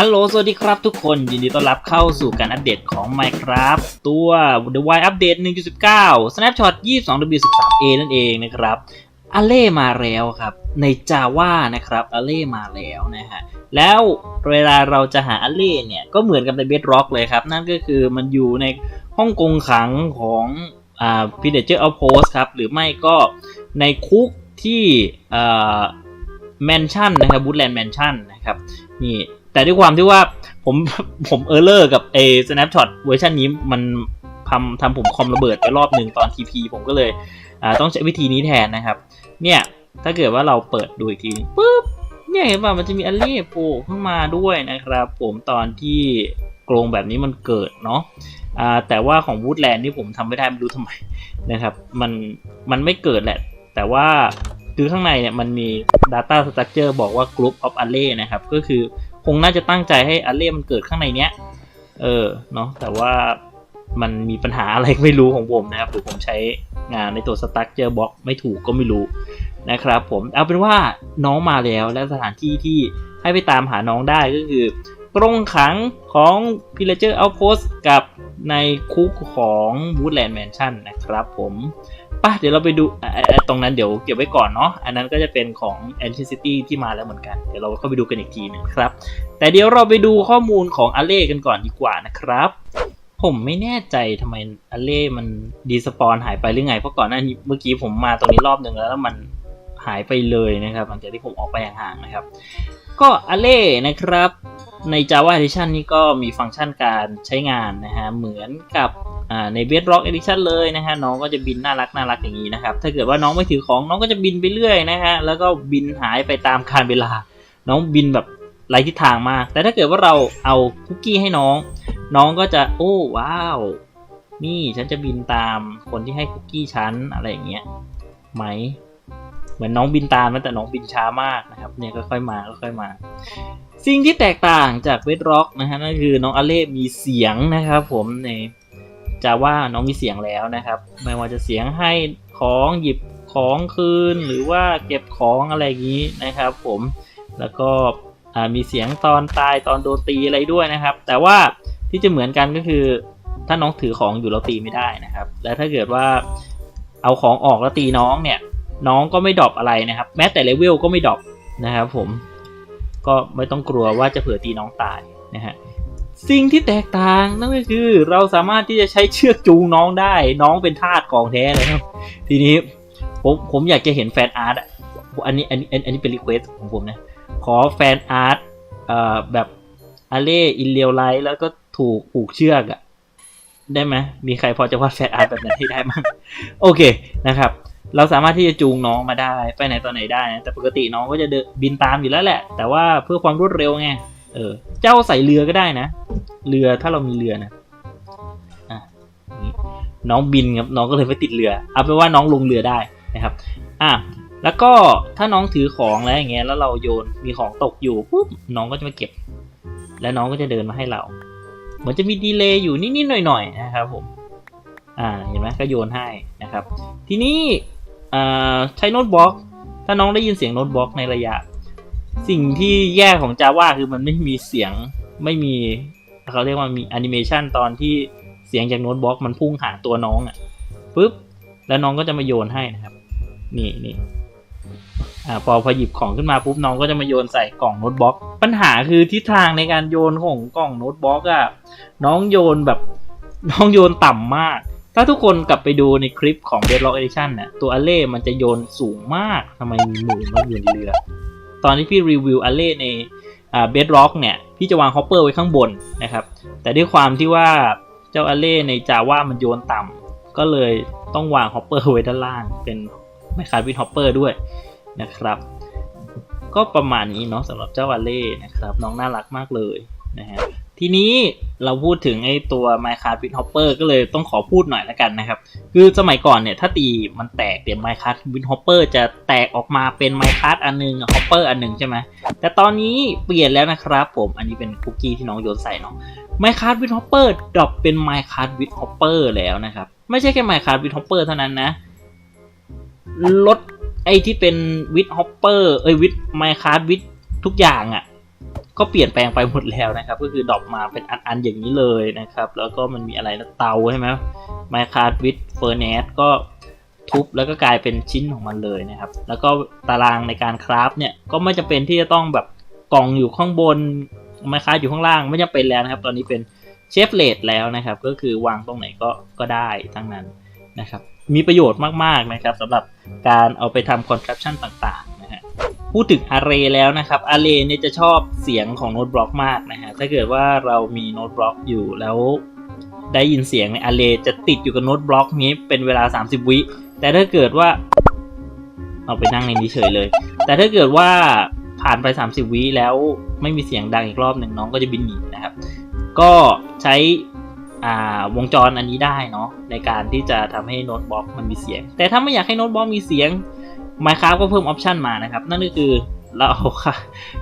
ฮัลโหล สวัสดีครับทุกคน ยินดีต้อนรับเข้าสู่การอัปเดตของ Minecraft ตัว The Wild Update 1.19 Snapshot 22W13A นั่นเองนะครับอเล่มาแล้วครับ ใน Java นะครับอเล่มาแล้วนะฮะ แล้วเวลาเราจะหาอเล่เนี่ย ก็เหมือนกับใน Bedrock เลยครับ นั่นก็คือมันอยู่ในห้องกงขังของอ่า Villager Outpost ครับ หรือไม่ก็ในคุกที่อ่าแมนชั่นนะครับบูตแลนด์แมนชั่นนะครับ นี่ แต่ด้วยความที่ว่าผมผมเออร์เลอร์กับเอ snapshot เวอร์ชันนี้มันทำทำผมคอมระเบิดไปรอบหนึ่งตอน TP ผมก็เลยอ่าต้องใช้วิธีนี้แทนนะครับ เนี่ยถ้าเกิดว่าเราเปิดดูอีกทีปุ๊บเนี่ยเห็นป่ะมันจะมีอลเล่โผล่ขึ้นมาด้วยนะครับ ผมตอนที่กรงแบบนี้มันเกิดเนาะแต่ว่าของวูดแลนด์นี่ผมทำไม่ได้ไม่รู้ทำไมนะครับ มันมันไม่เกิดแหละ แต่ว่าคือข้างในเนี่ยมันมี Data Structure บอกว่า Group of Array นะครับ ก็คือ งน่าจะตั้งใจให้ Array มันเกิดข้างในเนี้ย เออเนาะแต่ว่ามันมีปัญหาอะไรไม่รู้ของผมนะครับหรือผมใช้งานในตัว Structure Box ไม่ถูกก็ไม่รู้นะครับผมเอาเป็นว่าน้องมาแล้วและสถานที่ที่ให้ไปตามหาน้องได้ก็คือกรงขังของ Pillager Outpost กับในคุกของ Woodland Mansion นะครับผม ป่ะเดี๋ยวเราไปดูตรงนั้นเดี๋ยวเก็บไว้ก่อนเนาะอันนั้นก็จะเป็นของ Ancient City ที่มาแล้วเหมือนกัน เดี๋ยวเราเข้าไปดูกันอีกทีหนึงครับ แต่เดี๋ยวเราไปดูข้อมูลของอเล่กันก่อนดีกว่านะครับ ผมไม่แน่ใจทำไมอเล่มันดีสปอนหายไปหรือไง เพราะก่อนหน้านี้เมื่อกี้ผมมาตรงนี้รอบหนึ่งแล้วแล้วมันหายไปเลยนะครับหลังจากที่ผมออกไปห่างๆนะครับ ก็อเล่นะครับ ใน Java Edition นี่ก็มีฟังก์ชันการใช้งานนะฮะ เหมือนกับใน Bedrock Edition เลยนะฮะ น้องก็จะบินน่ารักน่ารักอย่างนี้นะครับ ถ้าเกิดว่าน้องไม่ถือของน้องก็จะบินไปเรื่อยนะฮะ แล้วก็บินหายไปตามกาลเวลา น้องบินแบบไร้ทิศทางมาก แต่ถ้าเกิดว่าเราเอาคุกกี้ให้น้อง น้องก็จะโอ้ว้าว นี่ฉันจะบินตามคนที่ให้คุกกี้ฉันอะไรอย่างเงี้ยไหมเหมือนน้องบินตามนะแต่น้องบินช้ามากนะครับ เนี่ยค่อยๆมาค่อยๆมา สิ่งที่แตกต่างจากเวทร็อกนะฮะนั่นคือน้องอเล่มีเสียงนะครับ ผมในจะว่าน้องมีเสียงแล้วนะครับ ไม่ว่าจะเสียงให้ของหยิบของคืนหรือว่าเก็บของอะไรอย่างนี้นะครับ ผมแล้วก็มีเสียงตอนตายตอนโดนตีอะไรด้วยนะครับ แต่ว่าที่จะเหมือนกันก็คือ ถ้าน้องถือของอยู่เราตีไม่ได้นะครับ และถ้าเกิดว่าเอาของออกแล้วตีน้องเนี่ย น้องก็ไม่ดรอปอะไรนะครับ แม้แต่เลเวลก็ไม่ดรอปนะครับผม ก็ไม่ต้องกลัวว่าจะเผื่อตีน้องตายนะฮะสิ่งที่แตกต่างนั่นก็คือเราสามารถที่จะใช้เชือกจูงน้องได้ น้องเป็นทาสของแท้เลยครับ ทีนี้ผมผมอยากจะเห็นแฟนอาร์ตอันนี้อันนี้อันนี้เป็นรีเควสของผมนะ ขอแฟนอาร์ตเอ่อแบบอาเล่อินเลียวไลท์แล้วก็ถูกผูกเชือกอะได้ไหมมีใครพอจะวาดแฟนอาร์ตแบบนั้นให้ได้มั้งโอเคนะครับ เราสามารถที่จะจูงน้องมาได้ไปไหนตอนไหนได้นะแต่ปกติน้องก็จะเดินบินตามอยู่แล้วแหละ แต่ว่าเพื่อความรวดเร็วไงเออเจ้าใส่เรือก็ได้นะ เรือถ้าเรามีเรือนะอะน้องบินครับน้องก็เลยไม่ติดเรือเอาเป็นว่าน้องลงเรือได้นะครับอะแล้วก็ถ้าน้องถือของแล้วอย่างเงี้ยแล้วเราโยนมีของตกอยู่ปุ๊บน้องก็จะมาเก็บ แล้วน้องก็จะเดินมาให้เราเหมือนจะมีดีเลย์อยู่นิดๆหน่อยๆนะครับผมอ่าเห็นไหมก็โยนให้นะครับ ทีนี้อ่ ใช้โน้ตบล็อก ถ้าน้องได้ยินเสียงโน้ตบล็อกในระยะ สิ่งที่แย่ของ Java คือมันไม่มีเสียงไม่มีเขาเรียกว่ามีแอนิเมชันตอนที่เสียงจากโน้ตบล็อกมันพุ่งหาตัวน้องอะ่ะปุ๊บแล้วน้องก็จะมาโยนให้นะครับ นี่นี่อ่าพอพอหยิบของขึ้นมาปุ๊บน้องก็จะมาโยนใส่กล่องโน้ตบล็อก ปัญหาคือทิศทางในการโยนของกล่องโน้ตบล็อกอะ่ะน้องโยนแบบน้องโยนต่ำมาก ถ้าทุกคนกลับไปดูในคลิปของ Bedrock Edition น่ะตัวอเล่มันจะโยนสูงมากทำไมมีหมูมาอยู่ในเรือ ตอนที่พี่รีวิวอเล่ในอ่า Bedrock เนี่ยพี่จะวางฮอปเปอร์ไว้ข้างบนนะครับ แต่ด้วยความที่ว่าเจ้าอเล่ใน Java มันโยนต่ำก็เลยต้องวางฮอปเปอร์ไว้ด้านล่าง เป็นไมคาร์วินฮอปเปอร์ด้วยนะครับ ก็ประมาณนี้เนาะสำหรับเจ้าอเล่นะครับ น้องน่ารักมากเลยนะฮะทีนี้ เราพูดถึงไอ้ตัว Minecraft Win Hopper ก็เลยต้องขอพูดหน่อยละกันนะครับ คือสมัยก่อนเนี่ย ถ้าตีมันแตกเดี๋ยว Minecraft Win Hopper จะแตกออกมาเป็น Minecraft อันหนึง Hopper อันหนึงใช่ไหม แต่ตอนนี้เปลี่ยนแล้วนะครับผมอันนี้เป็นคุกกี้ที่น้องโยนใส่เนาะ Minecraft Win Hopper ดรอปเป็น Minecraft Win Hopper แล้วนะครับ ไม่ใช่แค่ Minecraft Win Hopper เท่านั้นนะรถไอ้ที่เป็น Win Hopper เอ้ย Win Minecraft Win ทุกอย่างอะ่ะ ก็เปลี่ยนแปลงไปหมดแล้วนะครับ ก็คือดรอปมาเป็นอันๆอย่างนี้เลยนะครับ แล้วก็มันมีอะไรนะเตาใช่ไหมไมคาร์ดวิดเฟอร์เนสก็ทุบแล้วก็กลายเป็นชิ้นของมันเลยนะครับ แล้วก็ตารางในการคราฟเนี่ยก็ไม่จำเป็นที่จะต้องแบบกล่องอยู่ข้างบนไมคาร์อยู่ข้างล่างไม่จำเป็นแล้วนะครับ ตอนนี้เป็นเชฟเลดแล้วนะครับ ก็คือวางตรงไหนก็ก็ได้ทั้งนั้นนะครับ มีประโยชน์มากๆนะครับสำหรับการเอาไปทำคอนท a p t ชันต่างๆ พูดถึง Array แล้วนะครับ Array เนี่ยจะชอบเสียงของโน้ตบล็อกมากนะฮะถ้าเกิดว่าเรามีโน้ตบล็อกอยู่แล้วได้ยินเสียงใน Array จะติดอยู่กับโน้ตบล็อกนี้เป็นเวลา 30 วิแต่ถ้าเกิดว่า เอาไปนั่งในนี้เฉยเลย แต่ถ้าเกิดว่าผ่านไป 30 วิแล้วไม่มีเสียงดังอีกรอบหนึ่งน้องก็จะบินหนีนะครับ ก็ใช้วงจรอันนี้ได้เนาะในการที่จะทำให้โน้ตบล็อกมันมีเสียง แต่ถ้าไม่อยากให้โน้ตบล็อกมีเสียง Minecraft ก็เพิ่มออปชันมานะครับ นั่นก็คือเราเอาค่ะ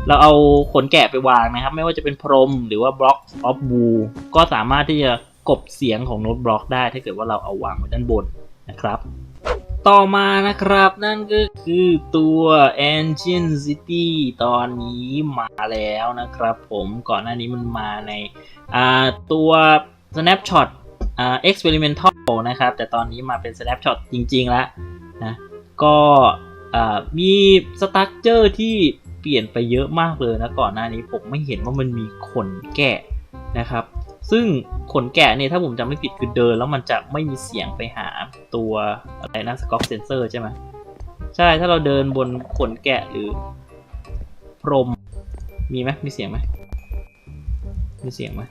เราเอาขนแกะไปวางนะครับ ไม่ว่าจะเป็นพรมหรือว่าบล็อกออฟบูก็สามารถที่จะกบเสียงของโน้ตบล็อกได้ถ้าเกิดว่าเราเอาวางไว้ด้านบนนะครับ ต่อมานะครับนั่นก็คือตัว Ancient City ตอนนี้มาแล้วนะครับ ผมก่อนหน้านี้มันมาในาตัว Snapshot อ่า Experimental นะครับ แต่ตอนนี้มาเป็น Snapshot จริงๆแล้วนะก็ มีสตั๊กเจอร์ที่เปลี่ยนไปเยอะมากเลยนะก่อนหน้านี้ผมไม่เห็นว่ามันมีขนแกะนะครับ ซึ่งขนแกะเนี่ยถ้าผมจำไม่ผิดคือเดิน แล้วมันจะไม่มีเสียงไปหาตัวอะไรนะสกอ t เซนเซอร์ใช่ไหมใช่ถ้าเราเดินบนขนแกะหรือพรมมีไหมมีเสียงไหมมีเสียงไหม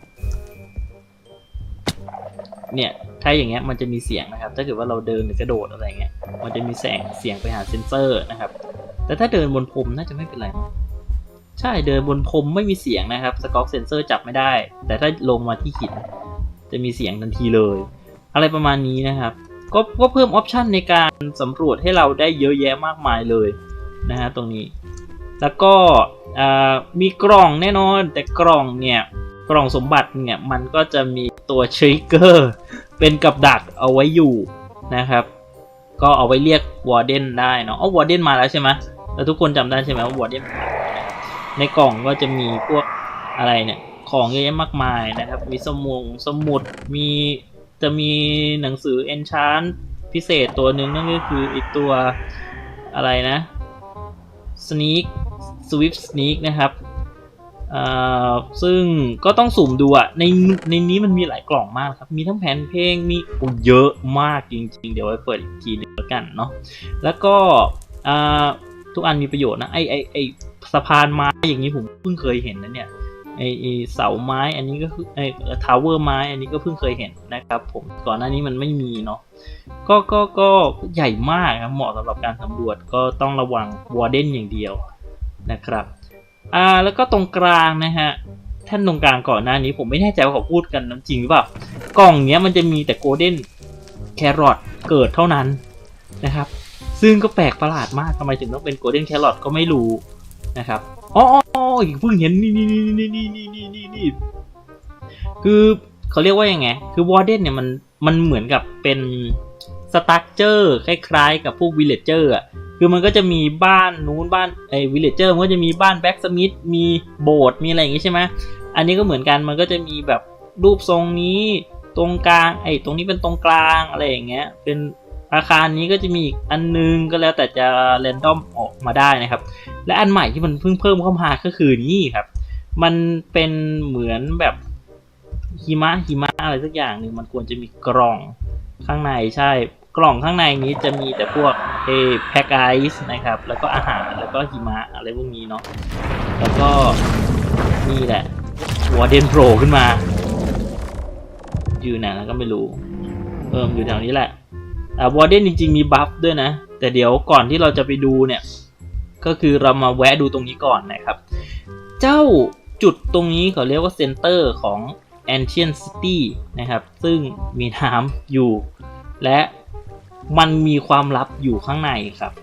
เนี่ยถ้าอย่างเงี้ยมันจะมีเสียงนะครับ ถ้าเกิดว่าเราเดินหรือกระโดดอะไรเงี้ยมันจะมีแสงเสียงไปหาเซนเซอร์นะครับ แต่ถ้าเดินบนพรมน่าจะไม่เป็นไรใช่เดินบนพรมไม่มีเสียงนะครับสกอ t เซนเซอร์จับไม่ได้ แต่ถ้าลงมาที่หินจะมีเสียงทันทีเลย อะไรประมาณนี้นะครับ ก็ก็เพิ่มออปชันในการสำรวจให้เราได้เยอะแยะมากมายเลยนะฮะตรงนี้ แล้วก็มีกล่องแน่นอนแต่กล่องเนี่ยกล่องสมบัติเนี่ยมันก็จะมี ตัวทริกเกอร์เป็นกับดักเอาไว้อยู่นะครับ ก็เอาไว้เรียกวอร์เดนได้เนาะอ๋อวอร์เดนมาแล้วใช่ไหมแล้วทุกคนจำได้ใช่ไหมว่าวอร์เดนมาในกล่องก็จะมีพวกอะไรเนี่ยของเยอะแยะมากมายนะครับ มีสมุงสมุดมีจะมีหนังสือ enchant พิเศษตัวหนึ่งนั่นก็คืออีกตัวอะไรนะ sneak swift sneak นะครับ ซึ่งก็ต้องสุ่มดูอะในในนี้มันมีหลายกล่องมากครับ มีทั้งแผ่นเพลงมีโอ้เยอะมากจริง ๆ เดี๋ยวไว้เปิดอีกทีหนึงแล้วกันเนาะแล้วก็ทุกอันมีประโยชน์นะไอไอไอสะพานไม้อย่างนี้ผมเพิ่งเคยเห็นนะเนี่ยไอเสาไม้อันนี้ก็คือไอทาวเวอร์ไม้อันนี้ก็เพิ่งเคยเห็นนะครับผมก่อนหน้านี้มันไม่มีเนาะก็ก็ก็ใหญ่มากครับเหมาะสำหรับการสำรวจก็ต้องระวังวอร์เดนอย่างเดียวนะครับ อ่าแล้วก็ตรงกลางนะฮะท่านตรงกลางก่อนหน้านี้ผมไม่แน่ใจว่าเขาพูดกันน้ำจริงหรือเปล่ากล่องเนี้ยมันจะมีแต่โกลเด้นแครอทเกิดเท่านั้นนะครับ ซึ่งก็แปลกประหลาดมากทำไมถึงต้องเป็นโกลเด้นแครอทก็ไม่รู้นะครับอ๋ออ๋ออ๋อเพิ่งเห็นนี่นี่นี่นี่นี่นี่นี่นี่นี่คือเขาเรียกว่ายังไง คือวอร์เดนเนี่ยมันมันเหมือนกับเป็นสตั๊กเจอร์คล้ายๆ กับพวกวิลเลจเจอร์อะ คือมันก็จะมีบ้านนู้นบ้านไอ้วิลเลจเจอร์มันก็จะมีบ้านแบ็กสมิธมีโบสถ์มีอะไรอย่างงี้ใช่ไหมอันนี้ก็เหมือนกันมันก็จะมีแบบรูปทรงนี้ตรงกลางไอ้ตรงนี้เป็นตรงกลางอะไรอย่างเงี้ยเป็นอาคารนี้ก็จะมีอีกอันนึงก็แล้วแต่จะเรนดอมออกมาได้นะครับ และอันใหม่ที่มันเพิ่งเพิ่มเข้ามาก็คือนี่ครับ มันเป็นเหมือนแบบหิมะหิมะอะไรสักอย่างหนึ่งมันควรจะมีกล่องข้างในใช่ กล่องข้างในนี้จะมีแต่พวก เอแพ็กไอซ์นะครับ แล้วก็อาหารแล้วก็หิมะอะไรพวกนี้เนาะแล้วก็นี่แหละวอร์เดนโผล่ขึ้นมา อยู่ไหนแล้วก็ไม่รู้เพิ่มอยู่แถวนี้แหละอ่าวอร์เดนจริงๆมีบัฟด้วยนะ แต่เดี๋ยวก่อนที่เราจะไปดูเนี่ย ก็คือเรามาแวะดูตรงนี้ก่อนนะครับ เจ้าจุดตรงนี้เขาเรียกว่าเซนเตอร์ของ Ancient City นะครับ ซึ่งมีน้ำอยู่ และ มันมีความลับอยู่ข้างในครับ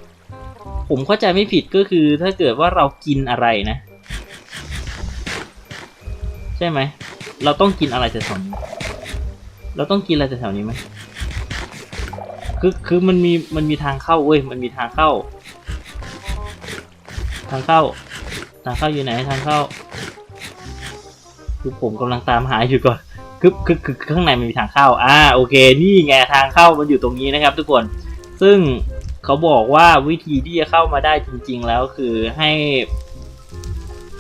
ผมเข้าใจไม่ผิดก็คือถ้าเกิดว่าเรากินอะไรนะ ใช่ไหม เราต้องกินอะไรแถวๆนี้ เราต้องกินอะไรแถวๆนี้ไหมคือคือมันมีมันมีทางเข้าเว้ยมันมีทางเข้า ทางเข้า ทางเข้าอยู่ไหนทางเข้า คือผมกำลังตามหาอยู่ก่อน คือคือคือข้างในมันมีทางเข้า อ่าโอเค นี่ไงทางเข้ามันอยู่ตรงนี้นะครับ ทุกคน ซึ่งเขาบอกว่าวิธีที่จะเข้ามาได้จริง ๆ แล้วคือให้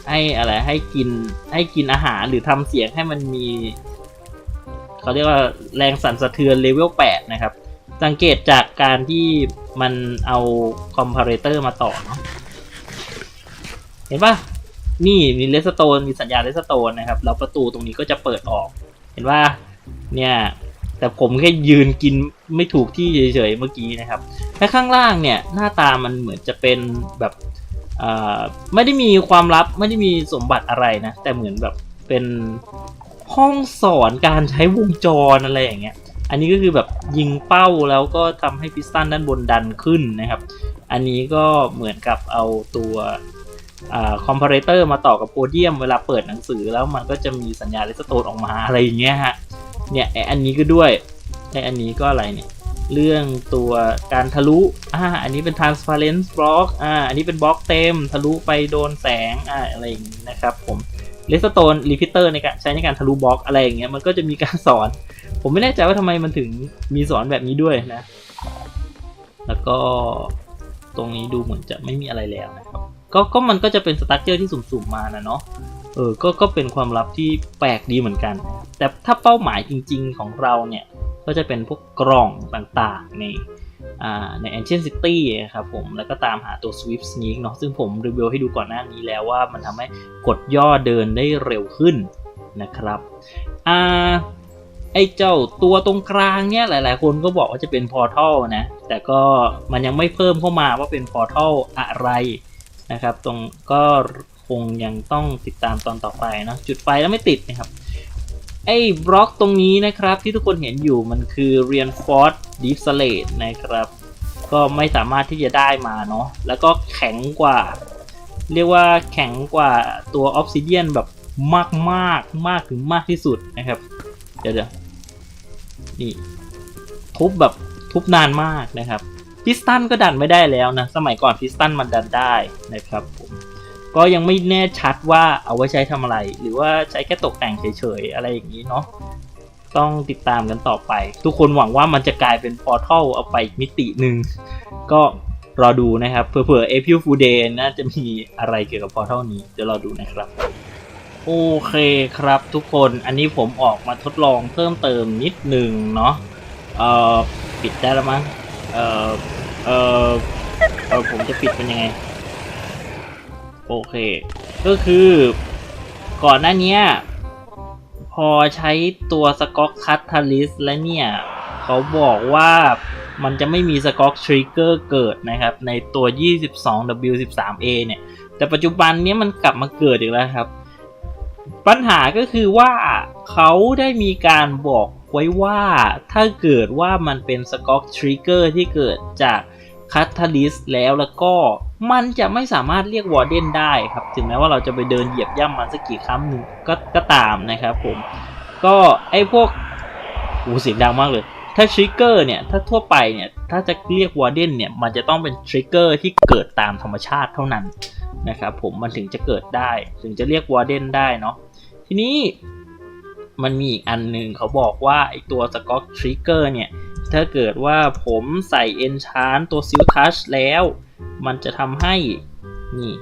ให้อะไรให้กินให้กินอาหารหรือทำเสียงให้มันมีเขาเรียกว่าแรงสั่นสะเทือนเลเวล8นะครับ สังเกตจากการที่มันเอาคอมเพลเตอร์มาต่อเนาะเห็นปะนี่มีเลสโตนมีสัญญาณเลสโตนนะครับ แล้วประตูตรงนี้ก็จะเปิดออก เห็นว่าเนี่ยแต่ผมแค่ยืนกินไม่ถูกที่เฉยๆเมื่อกี้นะครับและข้างล่างเนี่ยหน้าตามันเหมือนจะเป็นแบบไม่ได้มีความลับไม่ได้มีสมบัติอะไรนะแต่เหมือนแบบเป็นห้องสอนการใช้วงจรอะไรอย่างเงี้ยอันนี้ก็คือแบบยิงเป้าแล้วก็ทำให้พิสตันด้านบนดันขึ้นนะครับ อันนี้ก็เหมือนกับเอาตัว คอมเพลเตอร์มาต่อกับโพเดียมเวลาเปิดหนังสือแล้วมันก็จะมีสัญญาณเลสโตนออกมาอะไรอย่างเงี้ยฮะ เนี่ยไออันนี้ก็ด้วยไออันนี้ก็อะไรเนี่ย เรื่องตัวการทะลุอ่าอันนี้เป็น transparent block อ่าอันนี้เป็นบล็อกเต็มทะลุไปโดนแสงอ่าอะไรอย่างนี้นะครับผม redstone repeater ในการใช้ในการทะลุบล็อกอะไรอย่างเงี้ยมันก็จะมีการสอน ผมไม่แน่ใจว่าทำไมมันถึงมีสอนแบบนี้ด้วยนะ แล้วก็ตรงนี้ดูเหมือนจะไม่มีอะไรแล้วนะครับ ก็ก็มันก็จะเป็นสตั๊กเจอร์ที่สุ่มๆมานะเนาะเออก็ก็เป็นความลับที่แปลกดีเหมือนกัน แต่ถ้าเป้าหมายจริงๆของเราเนี่ยก็จะเป็นพวกกล่องต่างๆในอ่าใน Ancient City ครับผม แล้วก็ตามหาตัว Swift Sneak เนาะซึ่งผมรีวิวให้ดูก่อนหน้านี้แล้วว่ามันทำให้กดย่อเดินได้เร็วขึ้นนะครับอ่าไอ้เจ้าตัวตรงกลางเนี่ยหลายๆ คนก็บอกว่าจะเป็นพอร์ทัลนะ แต่ก็มันยังไม่เพิ่มเข้ามาว่าเป็นพอร์ทัลอะไร นะครับ ตรงก็คงยังต้องติดตามตอนต่อไปเนะจุดไฟแล้วไม่ติดนะครับไอ้บล็อกตรงนี้นะครับที่ทุกคนเห็นอยู่มันคือ reinforced deep slate นะครับ ก็ไม่สามารถที่จะได้มาเนาะแล้วก็แข็งกว่า เรียกว่าแข็งกว่าตัว obsidian แบบมากมากมากถึงมากที่สุดนะครับ เดี๋ยวเดี๋ยวนี่ทุบแบบทุบนานมากนะครับ พิสตันก็ดันไม่ได้แล้วนะ สมัยก่อนพิสตันมันดันได้นะครับผมก็ยังไม่แน่ชัดว่าเอาไว้ใช้ทำอะไร หรือว่าใช้แค่ตกแต่งเฉยๆ อะไรอย่างนี้เนาะต้องติดตามกันต่อไป ทุกคนหวังว่ามันจะกลายเป็นพอร์ทัลเอาไปอีกมิติหนึ่งก็รอดูนะครับเผื่อๆ April Fool Day น่าจะมีอะไรเกี่ยวกับพอร์ทัลนี้เดี๋ยวรอดูนะครับ โอเคครับทุกคนอันนี้ผมออกมาทดลองเพิ่มเติมนิดหนึ่งเนาะเอ่อปิดได้แล้วมั้ง เอ่อเอ่อเออผมจะปิดเป็นยังไง โอเค ก็คือก่อนหน้านี้พอใช้ตัวสก๊อกคัตทาลิสแล้วเนี่ย เขาบอกว่ามันจะไม่มีสก๊อกทริกเกอร์เกิดนะครับ ในตัว 22W13A เนี่ย แต่ปัจจุบันนี้มันกลับมาเกิดอีกแล้วครับ ปัญหาก็คือว่าเขาได้มีการบอก ไว้ว่าถ้าเกิดว่ามันเป็นสก๊อกทริกเกอร์ที่เกิดจากคัตทาลิสแล้วแล้วก็มันจะไม่สามารถเรียกวอร์เดนได้ครับ ถึงแม้ว่าเราจะไปเดินเหยียบย่ำมันสักกี่ครั้งหนึ่งก็ก็ตามนะครับผม ก็ไอ้พวกอ้เสียงดังมากเลย ถ้าทริกเกอร์เนี่ย ถ้าทั่วไปเนี่ย ถ้าจะเรียกวอร์เดนเนี่ย มันจะต้องเป็นทริกเกอร์ที่เกิดตามธรรมชาติเท่านั้นนะครับผมมันถึงจะเกิดได้ ถึงจะเรียกวอร์เดนได้เนาะทีนี้ มันมีอีกอันหนึ่งเขาบอกว่าไอตัวสก๊อกทริกเกอร์เนี่ย ถ้าเกิดว่าผมใส่เอนชานตัวซิลทัชแล้ว มันจะทำให้ นี่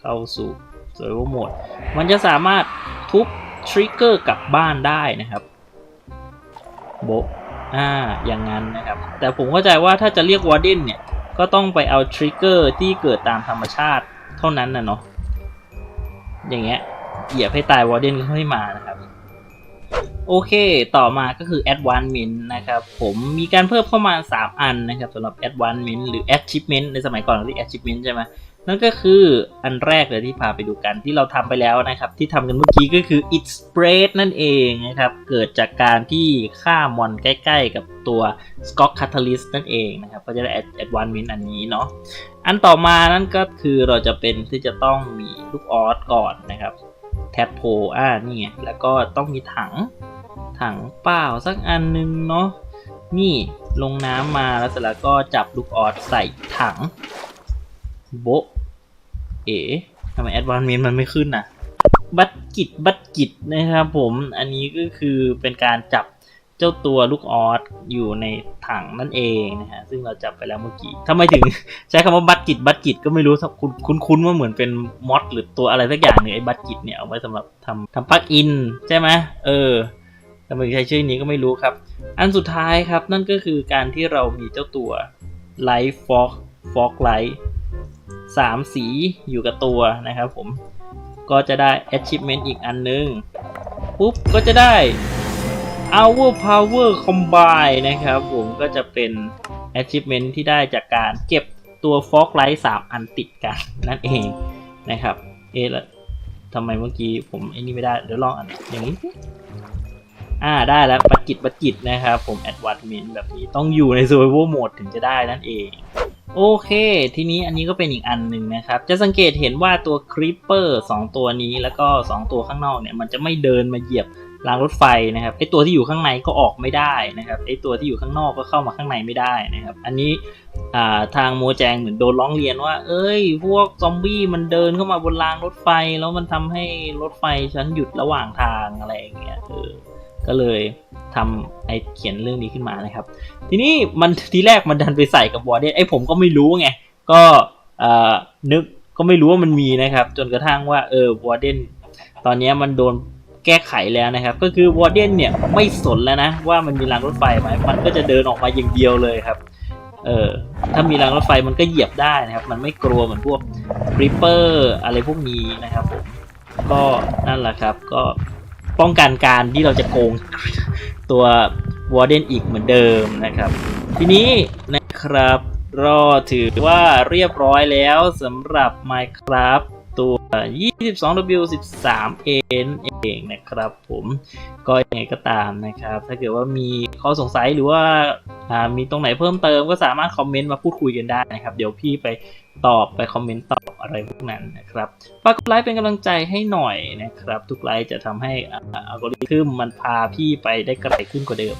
เข้าสู่ Survival Mode มันจะสามารถทุบทริกเกอร์กลับบ้านได้นะครับโบอ่าอย่างนั้นนะครับ แต่ผมเข้าใจว่าถ้าจะเรียกวอร์เดนเนี่ย ก็ต้องไปเอาทริกเกอร์ที่เกิดตามธรรมชาติเท่านั้นนะเนาะอย่างเงี้ยเหยียบให้ตายวอร์เดนก็ไม่มานะครับ โอเค ต่อมาก็คือ Advanced Mint นะครับ ผมมีการเพิ่มเข้ามา 3 อันนะครับสำหรับ Advanced Mint หรือ Achievement ในสมัยก่อนเรียก Achievement ใช่ไหมนั่นก็คืออันแรกเลยที่พาไปดูกันที่เราทำไปแล้วนะครับ ที่ทำกันเมื่อกี้ก็คือ It Spread นั่นเองนะครับ เกิดจากการที่ฆ่ามอนใกล้ๆกับตัว Skok Catalyst นั่นเองนะครับ ก็จะได้ advance mint อันนี้เนาะอันต่อมานั่นก็คือเราจะเป็นที่จะต้องมีลูกออสก่อนนะครับแท็บโพอ่านี่ไงแล้วก็ต้องมีถัง ถังเปล่าสักอันนึงเนาะนี่ลงน้ำมาแล้วเสร็จแล้วก็จับลูกออสใส่ถัง โบเอ๋ทำไมแอดวานเมนมันไม่ขึ้นน่ะ บัตกิจบัตกิจนะครับผมอันนี้ก็คือเป็นการจับเจ้าตัวลูกออสอยู่ในถังนั่นเองนะฮะซึ่งเราจับไปแล้วเมื่อกี้ทำไมถึงใช้คำว่าบัตกิจบัตกิจก็ไม่รู้คุ้นคุ้นนว่าเหมือนเป็นมอดหรือตัวอะไรสักอย่างหนึ่งไอ้บัตกิจเนี่ยเอาไว้สำหรับทำทำปลั๊กอินใช่ไหมเออ ทำไมใช้ชื่อนี้ก็ไม่รู้ครับ อันสุดท้ายครับนั่นก็คือการที่เรามีเจ้าตัว Light Fog Fog Light สามสีอยู่กับตัวนะครับผมก็จะได้ achievement อีกอันนึง ปุ๊บ ก็จะได้ Hour Power Combine นะครับผมก็จะเป็น achievement ที่ได้จากการเก็บตัว Fog Light 3อันติดกันนั่นเองนะครับ เอะทำไมเมื่อกี้ผมไอ้นี่ไม่ได้ เดี๋ยวลองอันอย่างนี้ อ่าได้แล้วบัตรกิจบัตรกิจนะครับผม Advancement แบบนี้ต้องอยู่ใน Survival Mode ถึงจะได้นั่นเอง โอเค ทีนี้อันนี้ก็เป็นอีกอันหนึ่งนะครับ จะสังเกตเห็นว่าตัวคริปเปอร์สองตัวนี้แล้วก็ 2 ตัวข้างนอกเนี่ยมันจะไม่เดินมาเหยียบรางรถไฟนะครับไอตัวที่อยู่ข้างในก็ออกไม่ได้นะครับไอตัวที่อยู่ข้างนอกก็เข้ามาข้างในไม่ได้นะครับ อันนี้าทางโมแจงเหมือนโดนร้องเรียนว่า เอ้ย พวกซอมบี้มันเดินเข้ามาบนรางรถไฟ แล้วมันทำให้รถไฟฉันหยุดระหว่างทางอะไรอย่างเงี้ยเออ ก็เลยทำไอเขียนเรื่องนี้ขึ้นมานะครับ ทีนี้มันทีแรกมันดันไปใส่กับวอร์เดนไอผมก็ไม่รู้ไง ก็นึกก็ไม่รู้ว่ามันมีนะครับ จนกระทั่งว่าเออวอร์เดนตอนนี้มันโดนแก้ไขแล้วนะครับ ก็คือวอร์เดนเนี่ยไม่สนแล้วนะ ว่ามันมีรางรถไฟไหมมันก็จะเดินออกมาอย่างเดียวเลยครับเออถ้ามีรางรถไฟมันก็เหยียบได้นะครับ มันไม่กลัวเหมือนพวกริปเปอร์อะไรพวกนี้นะครับผมก็นั่นแหละครับก็ ป้องกันการที่เราจะโกงตัววอร์เดนอีกเหมือนเดิมนะครับ ทีนี้นะครับรอถือว่าเรียบร้อยแล้วสำหรับ Minecraft ตัว 22W13A นั่นเองนะครับผมก็ยังไงก็ตามนะครับ ถ้าเกิดว่ามีข้อสงสัยหรือว่าอ่ามีตรงไหนเพิ่มเติมก็สามารถคอมเมนต์มาพูดคุยกันได้นะครับ เดี๋ยวพี่ไปตอบไปคอมเมนต์ตอบอะไรพวกนั้นนะครับฝากกดไลค์เป็นกำลังใจให้หน่อยนะครับ ทุกไลค์จะทำให้อัลกอริทึมมันพาพี่ไปได้ไกลขึ้นกว่าเดิม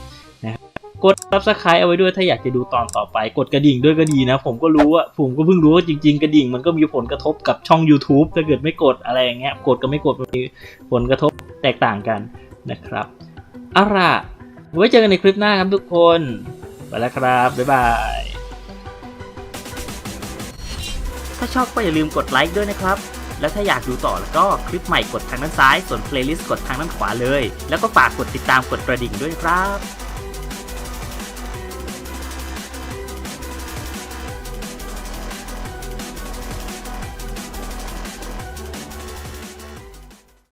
กด subscribe เอาไว้ด้วยถ้าอยากจะดูตอนต่อไป กดกระดิ่งด้วยก็ดีนะ ผมก็รู้ว่าผมก็เพิ่งรู้ว่าจริง ๆ กระดิ่งมันก็มีผลกระทบกับช่อง YouTube ถ้าเกิดไม่กดอะไรอย่างเงี้ยกดกับไม่กดมีผลกระทบแตกต่างกันนะครับเอาล่ะไว้เจอกันในคลิปหน้าครับทุกคนไปแล้วครับ บ๊ายบาย ถ้าชอบก็อย่าลืมกดไลค์ด้วยนะครับ แล้วถ้าอยากดูต่อแล้วก็คลิปใหม่กดทางด้านซ้าย ส่วนเพลย์ลิสต์กดทางด้านขวาเลย แล้วก็ฝากกดติดตามกดกระดิ่งด้วยครับ